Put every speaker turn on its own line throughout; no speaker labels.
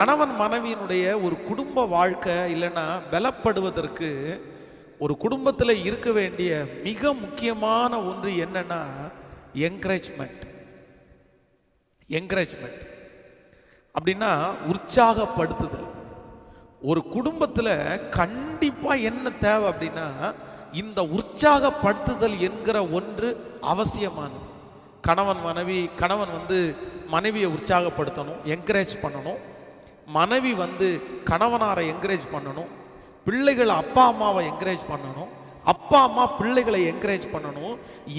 கணவன் மனைவியினுடைய ஒரு குடும்ப வாழ்க்கை இல்லைன்னா பலப்படுவதற்கு ஒரு குடும்பத்தில் இருக்க வேண்டிய மிக முக்கியமான ஒன்று என்னன்னா என்கரேஜ்மெண்ட் என்கரேஜ்மெண்ட் அப்படின்னா உற்சாகப்படுத்துதல். ஒரு குடும்பத்தில் கண்டிப்பாக என்ன தேவை அப்படின்னா இந்த உற்சாகப்படுத்துதல் என்கிற ஒன்று அவசியமானது. கணவன் மனைவி கணவன் வந்து மனைவியை உற்சாகப்படுத்தணும் என்கரேஜ் பண்ணணும். மனைவி வந்து கணவனாரை என்கரேஜ் பண்ணணும் பிள்ளைகள் அப்பா அம்மாவை என்கரேஜ் பண்ணணும் அப்பா அம்மா பிள்ளைகளை என்கரேஜ் பண்ணணும்.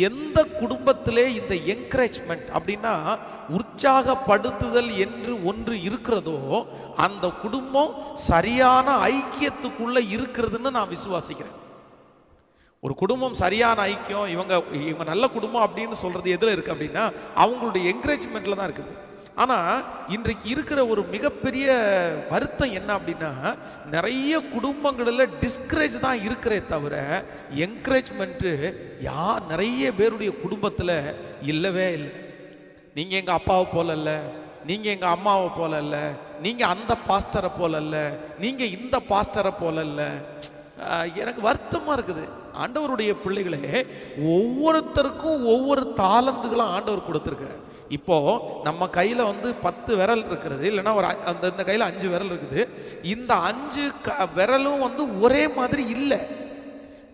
எந்த குடும்பத்திலே இந்த என்கரேஜ்மெண்ட் அப்படின்னா உற்சாகப்படுத்துதல் என்று ஒன்று இருக்கிறதோ அந்த குடும்பம் சரியான ஐக்கியத்துக்குள்ளே இருக்கிறதுன்னு நான் விசுவாசிக்கிறேன். ஒரு குடும்பம் சரியான ஐக்கியம் இவங்க இவங்க நல்ல குடும்பம் அப்படின்னு சொல்கிறது எதில் இருக்குது அப்படின்னா அவங்களுடைய என்கரேஜ்மெண்ட்டில் தான் இருக்குது. ஆனால் இன்றைக்கு இருக்கிற ஒரு மிகப்பெரிய வருத்தம் என்ன அப்படின்னா நிறைய குடும்பங்களில் டிஸ்கரேஜ் தான் இருக்கிறே தவிர என்கரேஜ்மெண்ட்டு யார் நிறைய பேருடைய குடும்பத்தில் இல்லவே இல்லை. நீங்கள் எங்கள் அப்பாவை போலல்ல நீங்கள் எங்கள் அம்மாவை போலல்ல நீங்கள் அந்த பாஸ்டரை போலல்ல நீங்கள் இந்த பாஸ்டரை போலல்ல எனக்கு வருத்தமாக இருக்குது. ஆண்டவருடைய பிள்ளைகளே ஒவ்வொருத்தருக்கும் ஒவ்வொரு தாளந்துகளும் ஆண்டவர் கொடுத்துருக்கார். இப்போ நம்ம கையில் வந்து பத்து விரல் இருக்கிறது இல்லைன்னா ஒரு அ- அந்த இந்த கையில் அஞ்சு விரல் இருக்குது. இந்த அஞ்சு க விரலும் வந்து ஒரே மாதிரி இல்லை.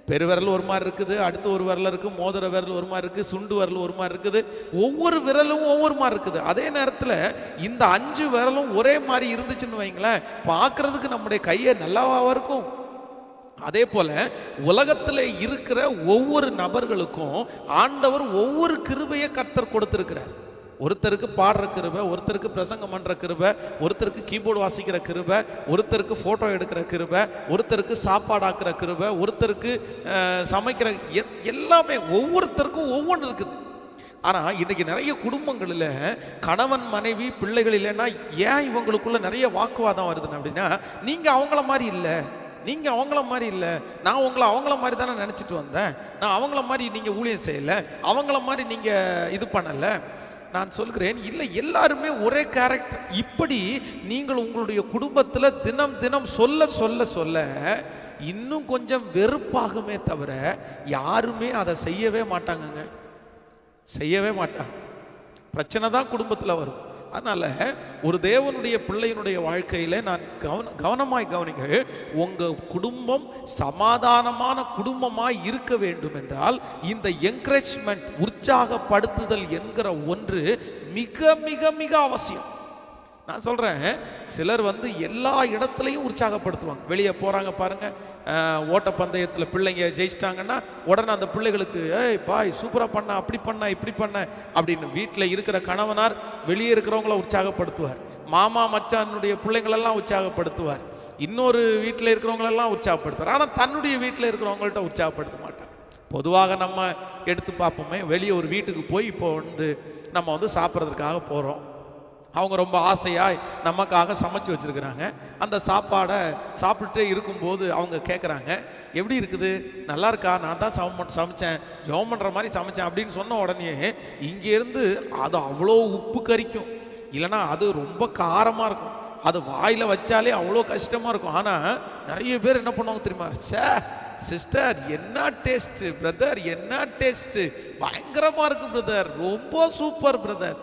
பெருவிரல் ஒரு மாதிரி இருக்குது அடுத்து ஒரு விரல் இருக்குது மோதிர விரல் ஒரு மாதிரி இருக்குது சுண்டு விரல் ஒரு மாதிரி இருக்குது. ஒவ்வொரு விரலும் ஒவ்வொரு மாதிரி இருக்குது. அதே நேரத்தில் இந்த அஞ்சு விரலும் ஒரே மாதிரி இருந்துச்சுன்னு வைங்களேன் பார்க்குறதுக்கு நம்முடைய கையை நல்லாவா இருக்கும்? அதே போல உலகத்தில் இருக்கிற ஒவ்வொரு நபர்களுக்கும் ஆண்டவர் ஒவ்வொரு கிருபையை கர்த்தர் கொடுத்துருக்கிறார். ஒருத்தருக்கு பாடுற கிருபை ஒருத்தருக்கு பிரசங்கம் பண்ணுற கிருபை ஒருத்தருக்கு கீபோர்டு வாசிக்கிற கிருபை ஒருத்தருக்கு ஃபோட்டோ எடுக்கிற கிருபை ஒருத்தருக்கு சாப்பாடாக்குற கிருபை ஒருத்தருக்கு சமைக்கிற எ- எல்லாமே ஒவ்வொருத்தருக்கும் ஒவ்வொன்று இருக்குது. ஆனால் இன்றைக்கி நிறைய குடும்பங்களில் கணவன் மனைவி பிள்ளைகள் இல்லைன்னா ஏன் இவங்களுக்குள்ள நிறைய வாக்குவாதம் வருதுன்னு அப்படின்னா நீங்கள் அவங்கள மாதிரி இல்லை. நீங்கள் அவங்கள மாதிரி இல்லை. நான் உங்களை அவங்கள மாதிரி தானே நினச்சிட்டு வந்தேன். நான் அவங்கள மாதிரி நீங்கள் ஊழியம் செய்யலை. அவங்கள மாதிரி நீங்கள் இது பண்ணலை. நான் சொல்கிறேன் இல்லை எல்லாருமே ஒரே கேரக்டர் இப்படி நீங்கள் உங்களுடைய குடும்பத்தில் தினம் தினம் சொல்ல சொல்ல சொல்ல இன்னும் கொஞ்சம் வெறுப்பாகுமே தவிர யாருமே அதை செய்யவே மாட்டாங்கங்க. செய்யவே மாட்டாங்க. பிரச்சனை தான் குடும்பத்தில் வரும். அதனால் ஒரு தேவனுடைய பிள்ளையினுடைய வாழ்க்கையில நான் கவன கவனமாய் கவனிக்க உங்கள் குடும்பம் சமாதானமான குடும்பமாய் இருக்க வேண்டும் என்றால் இந்த என்கரேஜ்மெண்ட் உற்சாகப்படுத்துதல் என்கிற ஒன்று மிக மிக மிக அவசியம். நான் சொல்கிறேன் சிலர் வந்து எல்லா இடத்துலையும் உற்சாகப்படுத்துவாங்க. வெளியே போகிறாங்க பாருங்கள் ஓட்டப்பந்தயத்தில் பிள்ளைங்க ஜெயிச்சிட்டாங்கன்னா உடனே அந்த பிள்ளைகளுக்கு ஏய் பாய் சூப்பராக பண்ண அப்படி பண்ண இப்படி பண்ண அப்படின்னு வீட்டில் இருக்கிற கணவனார் வெளியே இருக்கிறவங்கள உற்சாகப்படுத்துவார். மாமா மச்சானுடைய பிள்ளைங்களெல்லாம் உற்சாகப்படுத்துவார். இன்னொரு வீட்டில் இருக்கிறவங்களெல்லாம் உற்சாகப்படுத்துவார். ஆனால் தன்னுடைய வீட்டில் இருக்கிறவங்கள்ட்ட உற்சாகப்படுத்த மாட்டார். பொதுவாக நம்ம எடுத்து பார்ப்போமே வெளியே ஒரு வீட்டுக்கு போய் இப்போ வந்து நம்ம வந்து சாப்பிட்றதுக்காக போகிறோம் அவங்க ரொம்ப ஆசையாக நமக்காக சமைச்சு வச்சுருக்கிறாங்க. அந்த சாப்பாடை சாப்பிட்டுட்டே இருக்கும்போது அவங்க கேட்குறாங்க எப்படி இருக்குது? நல்லா இருக்கா? நான் தான் சம சமைச்சேன். ஜோம் பண்ணுற மாதிரி சமைச்சேன். அப்படின்னு சொன்ன உடனே இங்கேருந்து அது அவ்வளோ உப்பு கரிக்கும். இல்லைன்னா அது ரொம்ப காரமாக இருக்கும். அது வாயில் வச்சாலே அவ்வளோ கஷ்டமாக இருக்கும். ஆனால் நிறைய பேர் என்ன பண்ணுவாங்க தெரியுமா? சே சிஸ்டர் என்ன டேஸ்ட்டு பிரதர் என்ன டேஸ்ட்டு பயங்கரமாக இருக்குது பிரதர் ரொம்ப சூப்பர் பிரதர்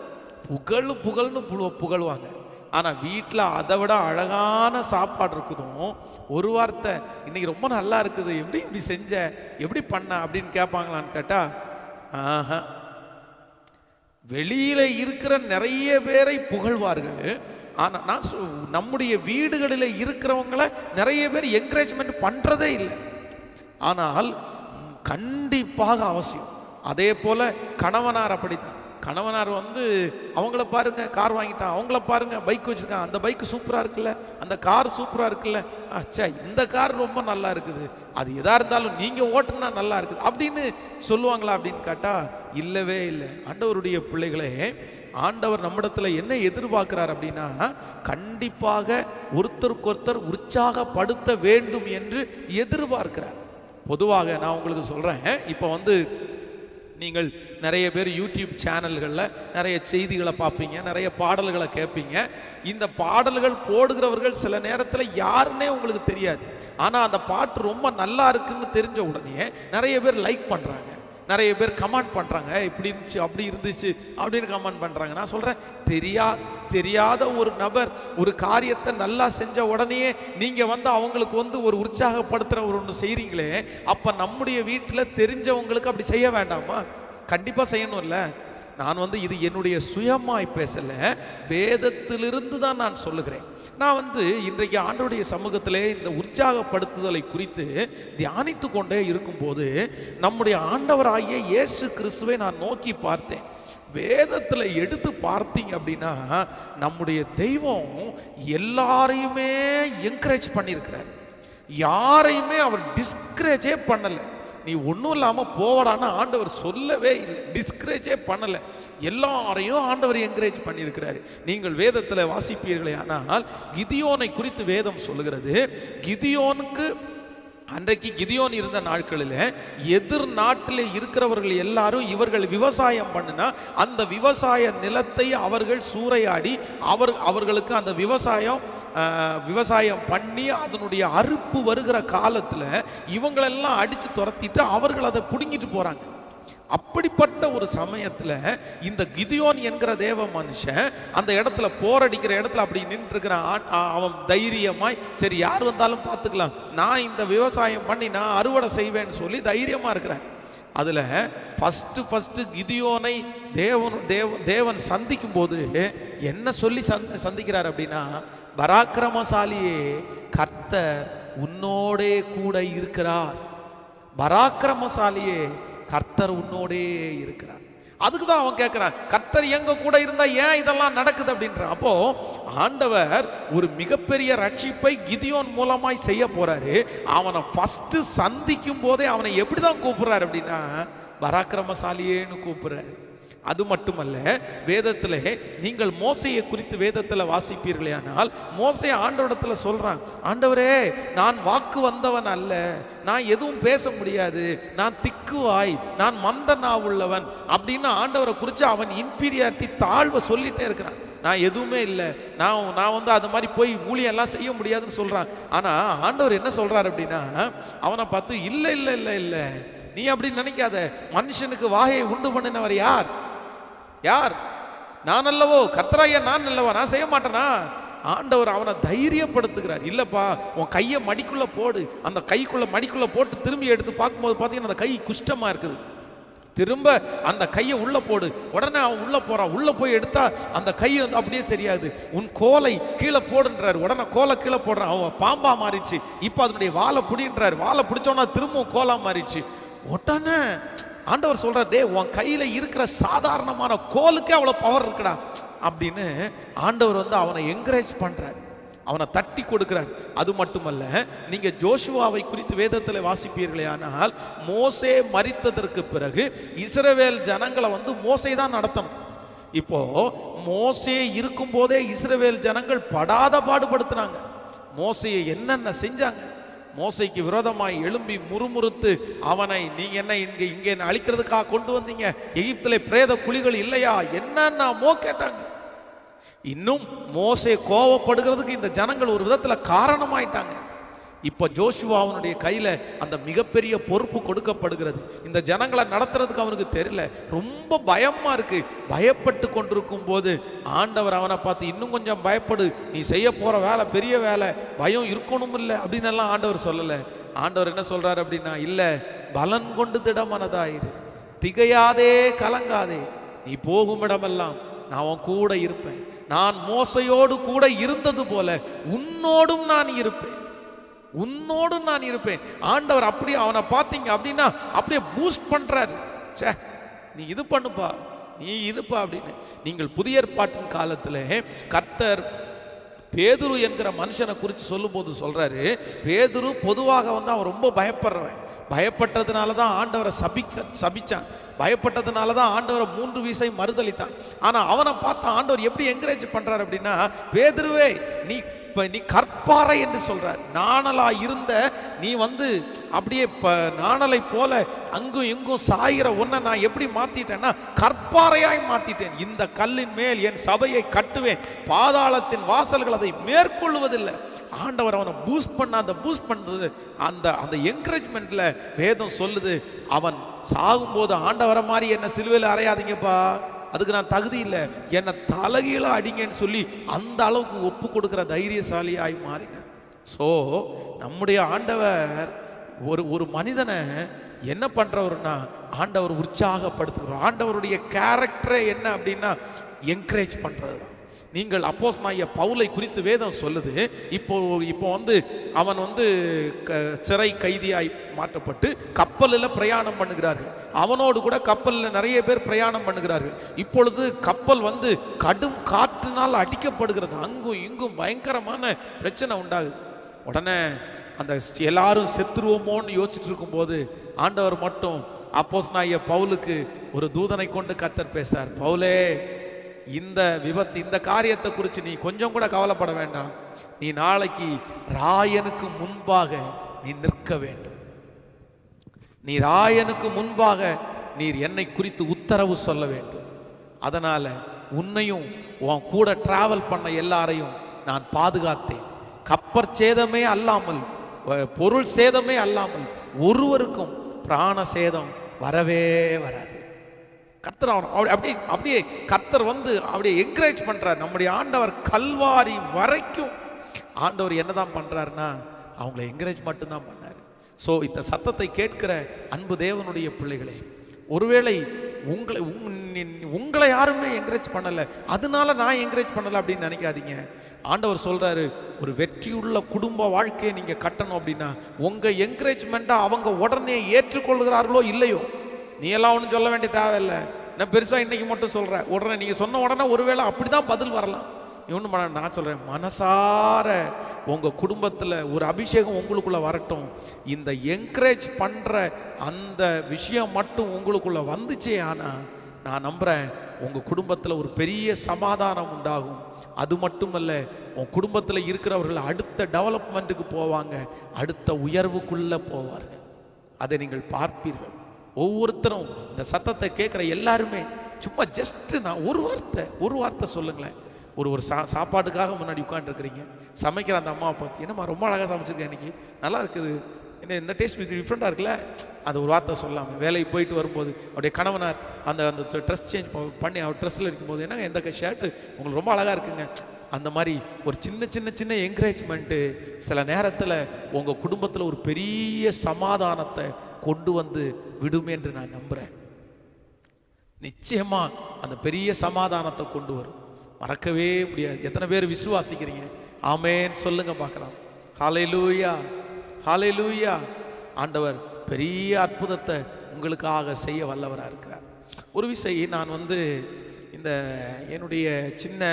புகழ் புகழ்னு புழு- புகழுவாங்க. ஆனால் வீட்டில் அதை விட அழகான சாப்பாடு இருக்குதும். ஒரு வார்த்தை இன்னைக்கு ரொம்ப நல்லா இருக்குது. எப்படி இப்படி செஞ்ச? எப்படி பண்ண? அப்படின்னு கேட்பாங்களான்னு கேட்டா ஆஹா. வெளியில இருக்கிற நிறைய பேரை புகழ்வார்கள். ஆனால் நான் சொ- நம்முடைய வீடுகளில் இருக்கிறவங்கள நிறைய பேர் என்கரேஜ்மெண்ட் பண்ணுறதே இல்லை. ஆனால் கண்டிப்பாக அவசியம். அதே போல் கணவனார் அப்படித்தான். கணவனார் வந்து அவங்கள பாருங்க கார் வாங்கிட்டான் அவங்கள பாருங்க பைக் வச்சுருக்கான். அந்த பைக் சூப்பராக இருக்குல்ல? அந்த கார் சூப்பராக இருக்குல்ல? அச்சா இந்த கார் ரொம்ப நல்லா இருக்குது. அது எதாக இருந்தாலும் நீங்கள் ஓட்டுனா நல்லா இருக்குது. அப்படின்னு சொல்லுவாங்களா அப்படின்னு கேட்டால் இல்லவே இல்லை. ஆண்டவருடைய பிள்ளைகளே ஆண்டவர் நம்மிடத்தில் என்ன எதிர்பார்க்கிறார் அப்படின்னா கண்டிப்பாக ஒருத்தருக்கொருத்தர் உற்சாகப்படுத்த வேண்டும் என்று எதிர்பார்க்கிறார். பொதுவாக நான் உங்களுக்கு சொல்கிறேன் இப்போ வந்து நீங்கள் நிறைய பேர் யூடியூப் சேனல்களில் நிறைய செய்திகளை பார்ப்பீங்க நிறைய பாடல்களை கேட்பீங்க. இந்த பாடல்கள் போடுகிறவர்கள் சில நேரத்தில் யாருன்னே உங்களுக்கு தெரியாது. ஆனால் அந்த பாட்டு ரொம்ப நல்லா இருக்குன்னு தெரிஞ்ச உடனே நிறைய பேர் லைக் பண்ணுறாங்க நிறைய பேர் கமெண்ட் பண்ணுறாங்க இப்படி இருந்துச்சு அப்படி இருந்துச்சு அப்படின்னு கமெண்ட் பண்ணுறாங்க நான் சொல்கிறேன் தெரியா தெரியாத ஒரு நபர் ஒரு காரியத்தை நல்லா செஞ்ச உடனே நீங்கள் வந்து அவங்களுக்கு வந்து ஒரு உற்சாகப்படுத்துகிற ஒரு ஒன்று செய்கிறீங்களே அப்போ நம்முடைய வீட்டில் தெரிஞ்சவங்களுக்கு அப்படி செய்ய வேண்டாமா? கண்டிப்பாக செய்யணும்ல. நான் வந்து இது என்னுடைய சுயமாய் பேசல வேதத்திலிருந்து தான் நான் சொல்லுகிறேன். நான் வந்து இன்றைக்கு ஆண்டவருடைய சமூகத்திலே இந்த உற்சாகப்படுத்துதலை குறித்து தியானித்து கொண்டே இருக்கும்போது நம்முடைய ஆண்டவராகிய இயேசு கிறிஸ்துவை நான் நோக்கி பார்த்தேன். வேதத்தில் எடுத்து பார்த்தீங்க அப்படின்னா நம்முடைய தெய்வம் எல்லாரையுமே என்கரேஜ் பண்ணியிருக்கிறார். யாரையுமே அவர் டிஸ்கரேஜே பண்ணலை. நீ ஒன்றும் இல்லாமல் போவடான்னு ஆண்டவர் சொல்லவே இல்லை. டிஸ்கரேஜே பண்ணலை. எல்லாரையும் ஆண்டவர் என்கரேஜ் பண்ணியிருக்கிறாரு. நீங்கள் வேதத்தில் வாசிப்பீர்களே ஆனால் கிதியோனை குறித்து வேதம் சொல்லுகிறது. கிதியோனுக்கு அன்றைக்கு கிதியோன் இருந்த நாட்களில் எதிர் நாட்டில் இருக்கிறவர்கள் எல்லாரும் இவர்கள் விவசாயம் பண்ணினா அந்த விவசாய நிலத்தை அவர்கள் சூறையாடி அவர் அவர்களுக்கு அந்த விவசாயம் விவசாயம் பண்ணி அதனுடைய அறுப்பு வருகிற காலத்தில் இவங்களெல்லாம் அடித்து துரத்திட்டு அவர்கள் அதை பிடுங்கிட்டு போகிறாங்க அப்படிப்பட்ட ஒரு சமயத்தில் இந்த கிதியோன் என்கிற தேவ மனுஷன் அந்த இடத்துல போரடிக்கிற இடத்துல அப்படி நின்றுருக்கிறான் அவன் தைரியமாய் சரி யார் வந்தாலும் பார்த்துக்கலாம். நான் இந்த விவசாயம் பண்ணி நான் அறுவடை செய்வேன்னு சொல்லி தைரியமாக இருக்கிறேன் அதில் ஃபஸ்ட்டு ஃபஸ்ட்டு கிதியோனை தேவன் தேவ தேவன் சந்திக்கும் போது என்ன சொல்லி சந்தி சந்திக்கிறார் அப்படின்னா பராக்கிரமசாலியே கர்த்தர் உன்னோடே கூட இருக்கிறார். பராக்கிரமசாலியே கர்த்தர் உன்னோடே இருக்கிறார். அதுக்கு தான் அவன் கேட்குறான் கர்த்தர் எங்க கூட இருந்தா ஏன் இதெல்லாம் நடக்குது? அப்படின்றான். அப்போ ஆண்டவர் ஒரு மிகப்பெரிய ரட்சிப்பை கிதியோன் மூலமாய் செய்ய போறாரு. அவனை ஃபஸ்ட்டு சந்திக்கும் போதே அவனை எப்படி தான் கூப்பிடுறாரு அப்படின்னா பராக்கிரமசாலியேன்னு கூப்பிடுறாரு. அது மட்டுமல்ல வேதத்தில் நீங்கள் மோசையை குறித்து வேதத்தில் வாசிப்பீர்களே ஆனால் மோசை ஆண்டவரிடத்தில் சொல்றான் ஆண்டவரே நான் வாக்கு வந்தவன் அல்ல நான் எதுவும் பேச முடியாது நான் திக்குவாய் நான் மந்த உள்ளவன் அப்படின்னு ஆண்டவரை குறித்து அவன் இன்ஃபீரியாரிட்டி தாழ்வை சொல்லிட்டே இருக்கிறான். நான் எதுவுமே இல்லை நான் நான் வந்து அது மாதிரி போய் ஊழியெல்லாம் செய்ய முடியாதுன்னு சொல்றான். ஆனா ஆண்டவர் என்ன சொல்றாரு அப்படின்னா அவனை பார்த்து இல்லை இல்லை இல்லை இல்லை நீ அப்படி நினைக்காத மனுஷனுக்கு வாயை உண்டு பண்ணினவர் யார்? யார்? நான் அல்லவோ? கர்த்தராய நான் அல்லவா? நான் செய்ய மாட்டேனா? ஆண்டவர் அவனை தைரியப்படுத்துகிறார். இல்லைப்பா உன் கையை மடிக்குள்ளே போடு. அந்த கைக்குள்ளே மடிக்குள்ளே போட்டு திரும்பி எடுத்து பார்க்கும்போது பார்த்தீங்கன்னா அந்த கை குஷ்டமாக இருக்குது. திரும்ப அந்த கையை உள்ளே போடு. உடனே அவன் உள்ளே போகிறான் உள்ளே போய் எடுத்தா அந்த கையை வந்து அப்படியே சரியாது. உன் கோலை கீழே போடுன்றாரு. உடனே கோலை கீழே போடுறான். அவன் பாம்பாக மாறிடுச்சு. இப்போ அதனுடைய வாழை பிடின்றாரு. வாழை பிடிச்சோன்னா திரும்பவும் கோலாக மாறிடுச்சு. உடனே ஆண்டவர் சொல்கிறார் டே உன் கையில் இருக்கிற சாதாரணமான கோலுக்கே அவ்வளோ பவர் இருக்குடா. அப்படின்னு ஆண்டவர் வந்து அவனை என்கரேஜ் பண்ணுறார் அவனை தட்டி கொடுக்கிறார். அது மட்டுமல்ல நீங்கள் ஜோஷுவாவை குறித்து வேதத்தில் வாசிப்பீர்களே ஆனால் மோசே மறித்ததற்கு பிறகு இஸ்ரவேல் ஜனங்களை வந்து மோசை தான் நடத்தணும். இப்போ மோசே இருக்கும்போதே இஸ்ரவேல் ஜனங்கள் படாத பாடுபடுத்துனாங்க. மோசையை என்னென்ன செஞ்சாங்க? மோசைக்கு விரோதமாய் எழும்பி முறுமுறுத்து அவனை நீங்க என்ன இங்கே இங்கே என்னை அழிக்கிறதுக்காக கொண்டு வந்தீங்க? எகிப்தில் பிரேத குழிகள் இல்லையா? என்னென்னமோ கேட்டாங்க. இன்னும் மோசை கோவப்படுகிறதுக்கு இந்த ஜனங்கள் ஒரு விதத்தில் காரணமாயிட்டாங்க. இப்போ ஜோஷுவாவனுடைய கையில் அந்த மிகப்பெரிய பொறுப்பு கொடுக்கப்படுகிறது. இந்த ஜனங்களை நடத்துறதுக்கு அவனுக்கு தெரியல. ரொம்ப பயமாக இருக்கு. பயப்பட்டு கொண்டிருக்கும் போது ஆண்டவர் அவனை பார்த்து இன்னும் கொஞ்சம் பயப்படு. நீ செய்ய போகிற வேலை பெரிய வேலை. பயம் இருக்கணும் இல்லை. அப்படின்னு எல்லாம் ஆண்டவர் சொல்லலை. ஆண்டவர் என்ன சொல்கிறார் அப்படின்னா இல்லை பலன் கொண்டு திடமனதாயிரு திகையாதே கலங்காதே. நீ போகும் இடமெல்லாம் நான் உன் கூட இருப்பேன். நான் மோசையோடு கூட இருந்தது போல உன்னோடும் நான் இருப்பேன். உன்னோடும் நான் இருப்பேன். ஆண்டவர் அப்படியே அவனை பார்த்தீங்க அப்படின்னா அப்படியே பூஸ்ட் பண்ணுறாரு ச்சே நீ இது பண்ணுப்பா நீ இருப்பா அப்படின்னு. நீங்கள் புதிய ஏற்பாட்டின் காலத்தில் கர்த்தர் பேதுரு என்கிற மனுஷனை குறித்து சொல்லும்போது சொல்கிறாரு பேதுரு பொதுவாக வந்து அவன் ரொம்ப பயப்படுறவன். பயப்பட்டதுனால தான் ஆண்டவரை சபிக்க சபித்தான் பயப்பட்டதுனால தான் ஆண்டவரை மூன்று வீசை மறுதளித்தான். ஆனால் அவனை பார்த்தா ஆண்டவர் எப்படி என்கரேஜ் பண்ணுறாரு அப்படின்னா பேதுருவே நீ இப்போ நீ கற்பாறை என்று சொல்கிற நாணலா இருந்த நீ வந்து அப்படியே இப்போ நாணலை போல அங்கும் இங்கும் சாயிற ஒன்றை நான் எப்படி மாற்றிட்டேன்னா கற்பாறையாய் மாத்திட்டேன். இந்த கல்லின் மேல் என் சபையை கட்டுவேன். பாதாளத்தின் வாசல்கள் அதை மேற்கொள்வதில்லை. ஆண்டவர் அவனை பூஸ்ட் பண்ண அந்த பூஸ்ட் பண்ணுறது அந்த அந்த என்கரேஜ்மெண்ட்டில் வேதம் சொல்லுது. அவன் சாகும்போது ஆண்டவரை மாதிரி என்ன சிலுவையில் அறையாதீங்கப்பா. அதுக்கு நான் தகுதி இல்லை. என்னை தலகீழ அடிங்கன்னு சொல்லி அந்த அளவுக்கு ஒப்பு கொடுக்குற தைரியசாலியாய் மாறினேன் ஸோ நம்முடைய ஆண்டவர் ஒரு ஒரு மனிதனை என்ன பண்ணுறவர்னா ஆண்டவர் உற்சாகப்படுத்துகிறார். ஆண்டவருடைய கேரக்டரே என்ன அப்படின்னா என்கரேஜ் பண்ணுறது தான் நீங்கள் அப்போஸ் நாய பவுலை குறித்து வேதம் சொல்லுது. இப்போ இப்போ வந்து அவன் வந்து க- சிறை கைதியாய் மாற்றப்பட்டு கப்பலில் பிரயாணம் பண்ணுகிறார்கள். அவனோடு கூட கப்பலில் நிறைய பேர் பிரயாணம் பண்ணுகிறார்கள். இப்பொழுது கப்பல் வந்து கடும் காற்றினால் அடிக்கப்படுகிறது. அங்கும் இங்கும் பயங்கரமான பிரச்சனை உண்டாகுது. உடனே அந்த எல்லாரும் செத்துருவோமோன்னு யோசிச்சுட்டு இருக்கும்போது ஆண்டவர் மட்டும் அப்போஸ் நாய பவுலுக்கு ஒரு தூதனை கொண்டு கத்தர் பேசுறார். பவுலே இந்த விபத்து இந்த காரியத்தை குறித்து நீ கொஞ்சம் கூட கவலைப்பட வேண்டாம். நீ நாளைக்கு ராயனுக்கு முன்பாக நீ நிற்க வேண்டும். நீ ராயனுக்கு முன்பாக நீர் என்னை குறித்து உத்தரவு சொல்ல வேண்டும். அதனால் உன்னையும் உன் கூட டிராவல் பண்ண எல்லாரையும் நான் பாதுகாத்தேன். கப்பற் சேதமே அல்லாமல் பொருள் சேதமே அல்லாமல் ஒருவருக்கும் பிராண சேதம் வரவே வராது. கர்த்தர் அவன் அப்படி அப்படியே அப்படியே கர்த்தர் வந்து அப்படியே என்கரேஜ் பண்ணுறார் நம்முடைய ஆண்டவர் கல்வாரி வரைக்கும் ஆண்டவர் என்ன தான் பண்ணுறாருன்னா அவங்கள என்கரேஜ் மட்டும்தான் பண்ணார். ஸோ இந்த சத்தத்தை கேட்கிற அன்பு தேவனுடைய பிள்ளைகளே ஒருவேளை உங்களை உங்- உங்களை யாருமே என்கரேஜ் பண்ணலை அதனால நான் என்கரேஜ் பண்ணலை அப்படின்னு நினைக்காதீங்க. ஆண்டவர் சொல்கிறாரு ஒரு வெற்றியுள்ள குடும்ப வாழ்க்கையை நீங்கள் கட்டணும் அப்படின்னா உங்கள் என்கரேஜ்மெண்ட்டை அவங்க உடனே ஏற்றுக்கொள்கிறார்களோ இல்லையோ நீ எல்லாம் ஒன்றும் சொல்ல வேண்டிய தேவையில்லை. நான் பெருசாக இன்னைக்கு மட்டும் சொல்கிறேன் உடனே நீங்கள் சொன்ன உடனே ஒருவேளை அப்படிதான் பதில் வரலாம். இன்னும் பண்ண நான் சொல்கிறேன் மனசார உங்கள் குடும்பத்தில் ஒரு அபிஷேகம் உங்களுக்குள்ளே வரட்டும். இந்த என்கரேஜ் பண்ணுற அந்த விஷயம் மட்டும் உங்களுக்குள்ளே வந்துச்சே ஆனால் நான் நம்புகிறேன் உங்கள் குடும்பத்தில் ஒரு பெரிய சமாதானம் உண்டாகும். அது மட்டுமல்ல உன் குடும்பத்தில் இருக்கிறவர்கள் அடுத்த டெவலப்மெண்ட்டுக்கு போவாங்க. அடுத்த உயர்வுக்குள்ளே போவார்கள். அதை நீங்கள் பார்ப்பீர்கள். ஒவ்வொருத்தரும் இந்த சத்தத்தை கேட்குற எல்லாருமே சும்மா ஜஸ்ட்டு நான் ஒரு வார்த்தை ஒரு வார்த்தை சொல்லுங்களேன். ஒரு ஒரு சா சாப்பாட்டுக்காக முன்னாடி உட்காந்துருக்குறீங்க சமைக்கிற அந்த அம்மாவை பார்த்து என்னம்மா ரொம்ப அழகாக சமைச்சிருக்கேன் இன்றைக்கி நல்லா இருக்குது. என்ன இந்த டேஸ்ட் டிஃப்ரெண்ட்டாக இருக்குல்ல? அது ஒரு வார்த்தை சொல்லாமல் வேலைக்கு போயிட்டு வரும்போது அவருடைய கணவனார் அந்த அந்த ட்ரெஸ் சேஞ்ச் பண்ணி அவர் ட்ரெஸ்ஸில் இருக்கும்போது என்னங்க எந்த ஷர்ட்டு உங்களுக்கு ரொம்ப அழகாக இருக்குங்க. அந்த மாதிரி ஒரு சின்ன சின்ன சின்ன என்கரேஜ்மெண்ட்டு சில நேரத்தில் உங்கள் குடும்பத்தில் ஒரு பெரிய சமாதானத்தை கொண்டு வந்து விடும் என்று நான் நம்புகிறேன் நிச்சயமாக அந்த பெரிய சமாதானத்தை கொண்டு வரும். மறக்கவே முடியாது. எத்தனை பேர் விசுவாசிக்கிறீங்க? ஆமேன்னு சொல்லுங்க பார்க்கலாம். ஹாலை லூயா ஹாலை லூயா ஆண்டவர் பெரிய அற்புதத்தை உங்களுக்காக செய்ய வல்லவராக இருக்கிறார். ஒரு விசை நான் வந்து இந்த என்னுடைய சின்ன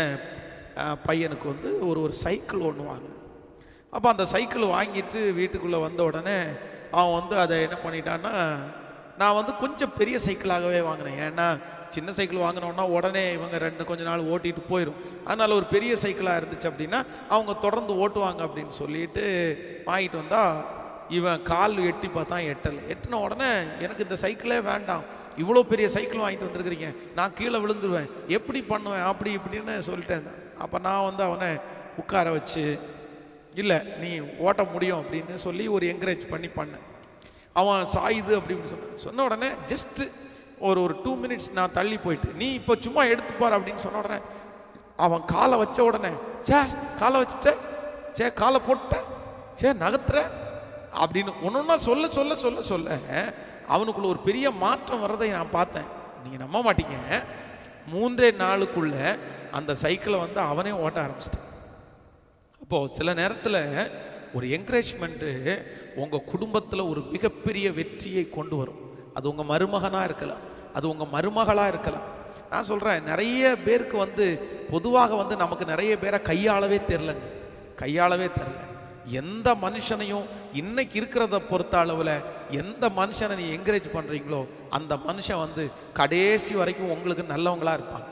பையனுக்கு வந்து ஒரு ஒரு சைக்கிள் ஒன்று வாங்கினேன் அப்போ அந்த சைக்கிள் வாங்கிட்டு வீட்டுக்குள்ளே வந்த உடனே அவன் வந்து அதை என்ன பண்ணிட்டான்னா நான் வந்து கொஞ்சம் பெரிய சைக்கிளாகவே வாங்கினேன் ஏன்னா சின்ன சைக்கிள் வாங்கினோன்னா உடனே இவங்க ரெண்டு கொஞ்ச நாள் ஓட்டிட்டு போயிடும் அதனால் ஒரு பெரிய சைக்கிளாக இருந்துச்சு அப்படின்னா அவங்க தொடர்ந்து ஓட்டுவாங்க அப்படின்னு சொல்லிட்டு வாங்கிட்டு வந்தால் இவன் கால் எட்டி பார்த்தா எட்டலை. எட்டின உடனே எனக்கு இந்த சைக்கிளே வேண்டாம். இவ்வளோ பெரிய சைக்கிள் வாங்கிட்டு வந்திருக்கிறீங்க. நான் கீழே விழுந்துருவேன். எப்படி பண்ணுவேன்? அப்படி இப்படின்னு சொல்லிட்டேன். அப்போ நான் வந்து அவனை உட்கார வச்சு இல்லை நீ ஓட்ட முடியும் அப்படின்னு சொல்லி ஒரு என்கரேஜ் பண்ணி பண்ணேன் அவன் சாயுது அப்படின்னு சொன்ன சொன்ன உடனே ஜஸ்ட்டு ஒரு ஒரு டூ மினிட்ஸ் நான் தள்ளி போயிட்டு நீ இப்போ சும்மா எடுத்துப்பார் அப்படின்னு சொன்ன உடனே அவன் காலை வச்ச உடனே சே காலை வச்சுட்ட? சே காலை போட்ட சே நகத்துற? அப்படின்னு ஒன்றொன்னா சொல்ல சொல்ல சொல்ல சொல்ல அவனுக்குள்ள ஒரு பெரிய மாற்றம் வர்றதை நான் பார்த்தேன். நீங்கள் நம்ப மாட்டீங்க. மூன்றே நாளுக்குள்ள அந்த சைக்கிளை வந்து அவனே ஓட்ட ஆரம்பிச்சிட்டான். அப்போது சில நேரத்தில் ஒரு என்கரேஜ்மெண்ட்டு உங்கள் குடும்பத்தில் ஒரு மிகப்பெரிய வெற்றியை கொண்டு வரும். அது உங்கள் மருமகனாக இருக்கலாம் அது உங்கள் மருமகளாக இருக்கலாம். நான் சொல்கிறேன் நிறைய பேருக்கு வந்து பொதுவாக வந்து நமக்கு நிறைய பேரை கையாளவே தெரிலங்க கையாளவே தெரில எந்த மனுஷனையும் இன்னைக்கு இருக்கிறத பொறுத்த அளவில் எந்த மனுஷனை நீ என்கரேஜ் பண்ணுறீங்களோ அந்த மனுஷன் வந்து கடைசி வரைக்கும் உங்களுக்கு நல்லவங்களாக இருப்பாங்க.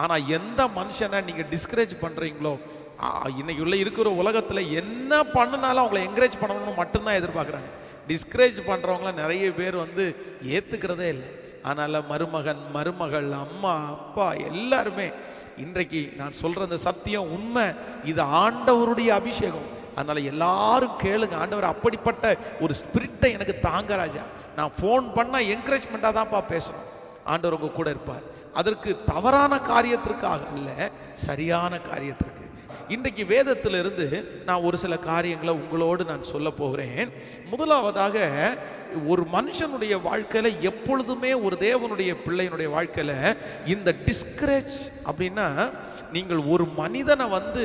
ஆனால் எந்த மனுஷனை நீங்கள் டிஸ்கரேஜ் பண்ணுறீங்களோ இன்னைக்கு உள்ள இருக்கிற உலகத்தில் என்ன பண்ணினாலும் அவங்கள என்கரேஜ் பண்ணணும்னு மட்டும்தான் எதிர்பார்க்குறாங்க. டிஸ்கரேஜ் பண்ணுறவங்கள நிறைய பேர் வந்து ஏற்றுக்கிறதே இல்லை. அதனால் மருமகன் மருமகள் அம்மா அப்பா எல்லாருமே இன்றைக்கு நான் சொல்கிற அந்த சத்தியம் உண்மை. இது ஆண்டவருடைய அபிஷேகம். அதனால் எல்லாரும் கேளுங்க. ஆண்டவர் அப்படிப்பட்ட ஒரு ஸ்பிரிட்டை எனக்கு தாங்க ராஜா. நான் ஃபோன் பண்ணால் என்கரேஜ்மெண்ட்டாக தான்ப்பா பேசணும் ஆண்டவர் உங்கள் கூட இருப்பார். அதற்கு தவறான காரியத்திற்காக அல்ல சரியான காரியத்திற்கு இன்றைக்கு வேதத்திலிருந்து நான் ஒரு சில காரியங்களை உங்களோடு நான் சொல்ல போகிறேன். முதலாவதாக ஒரு மனுஷனுடைய வாழ்க்கையில் எப்பொழுதுமே ஒரு தேவனுடைய பிள்ளையினுடைய வாழ்க்கையில் இந்த டிஸ்கரேஜ் அப்படின்னா நீங்கள் ஒரு மனிதனை வந்து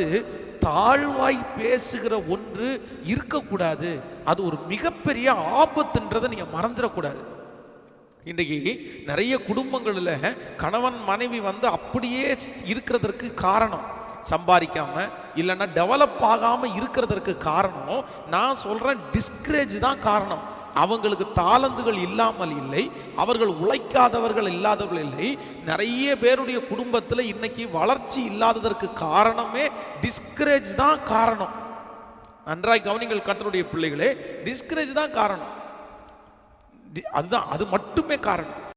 தாழ்வாய் பேசுகிற ஒன்று இருக்கக்கூடாது. அது ஒரு மிகப்பெரிய ஆபத்துன்றதை நீங்கள் மறந்துடக்கூடாது. இன்றைக்கு நிறைய குடும்பங்களில் கணவன் மனைவி வந்து அப்படியே இருக்கிறதற்கு காரணம். சம்பாதிக்காம இல்லைன்னா டெவலப் ஆகாமல் இருக்கிறதற்கு காரணம் நான் சொல்கிறேன் டிஸ்கரேஜ் தான் காரணம். அவங்களுக்கு தாளந்துகள் இல்லாமல் இல்லை அவர்கள் உழைக்காதவர்கள் இல்லாதவர்கள் இல்லை நிறைய பேருடைய குடும்பத்தில் இன்னைக்கு வளர்ச்சி இல்லாததற்கு காரணமே டிஸ்கரேஜ் தான் காரணம். நன்றாய் கவனிங்கள் கத்தருடைய பிள்ளைகளே டிஸ்கரேஜ் தான் காரணம். டி- அதுதான் அது மட்டுமே காரணம்.